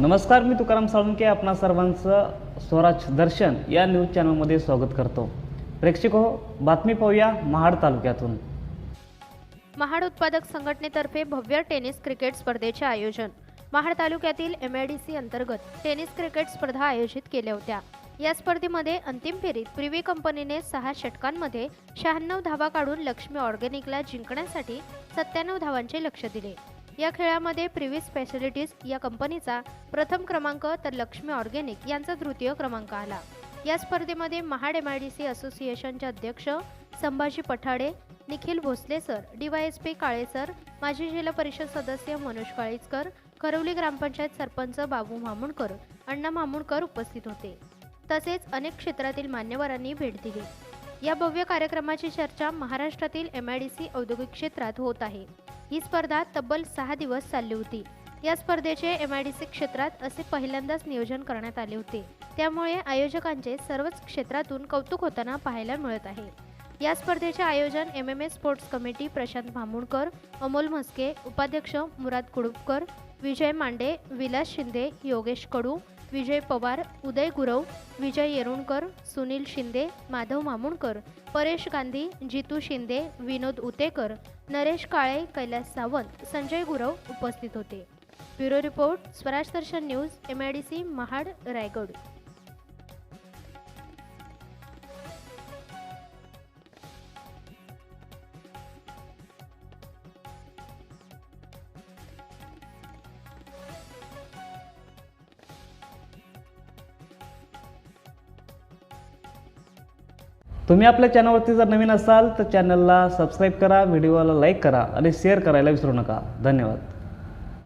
नमस्कार मी तुकाराम साळुंके आपणा सर्वांचं स्वराज दर्शन या न्यूज चॅनलमध्ये स्वागत करतो. प्रेक्षक हो बातमी पाहूया महाड तालुक्यातून. महाड उत्पादक संघटनेतर्फे भव्य टेनिस क्रिकेट स्पर्धेचे आयोजन. महाड तालुक्यातील एम आय डी सी अंतर्गत टेनिस क्रिकेट स्पर्धा आयोजित केल्या होत्या. या स्पर्धेमध्ये अंतिम फेरीत प्रिव्ही कंपनीने सहा षटकांमध्ये शहाण्णव धावा काढून लक्ष्मी ऑर्गॅनिकला जिंकण्यासाठी सत्त्याण्णव धावांचे लक्ष दिले. या खेळामध्ये प्रिव्ही स्पेशालिटीज या कंपनीचा प्रथम क्रमांक तर लक्ष्मी ऑर्गॅनिक यांचा तृतीय क्रमांक आला. या स्पर्धेमध्ये Mahad M I D C असोसिएशनचे अध्यक्ष Sambhaji Pathade Nikhil Bhosale sir DYSP Kale sir माजी जिल्हा परिषद सदस्य मनोज काळीचकर करवली ग्रामपंचायत सरपंच बाबू मामुणकर अण्णा मामुणकर उपस्थित होते. तसेच अनेक क्षेत्रातील मान्यवरांनी भेट दिली. या भव्य कार्यक्रमाची चर्चा महाराष्ट्रातील एम आय डी सी औद्योगिक क्षेत्रात होत आहे. ही स्पर्धा तब्बल सहा दिवस चालली होती. या स्पर्धेचे एम आय डी सी क्षेत्रात असे पहिल्यांदाच नियोजन करण्यात आले होते. त्यामुळे आयोजकांचे सर्वच क्षेत्रातून कौतुक होताना पाहायला मिळत आहे. या स्पर्धेचे आयोजन M M S sports committee Prashant Bhamunkar Amol Mhaske उपाध्यक्ष मुराद कुडुपकर विजय मांडे विलास शिंदे योगेश कडू विजय पवार उदय गुरव विजय येरुणकर सुनील शिंदे माधव मामुणकर परेश गांधी जितू शिंदे विनोद उतेकर नरेश काळे कैलास सावंत संजय गुरव उपस्थित होते. Bureau report Swaraj Darshan news M I D C Mahad Raigad. तुम्ही आपल्या चॅनलवरती जर नवीन असाल तर चॅनलला सबस्क्राईब करा व्हिडिओला लाईक करा आणि शेअर करायला विसरू नका. धन्यवाद.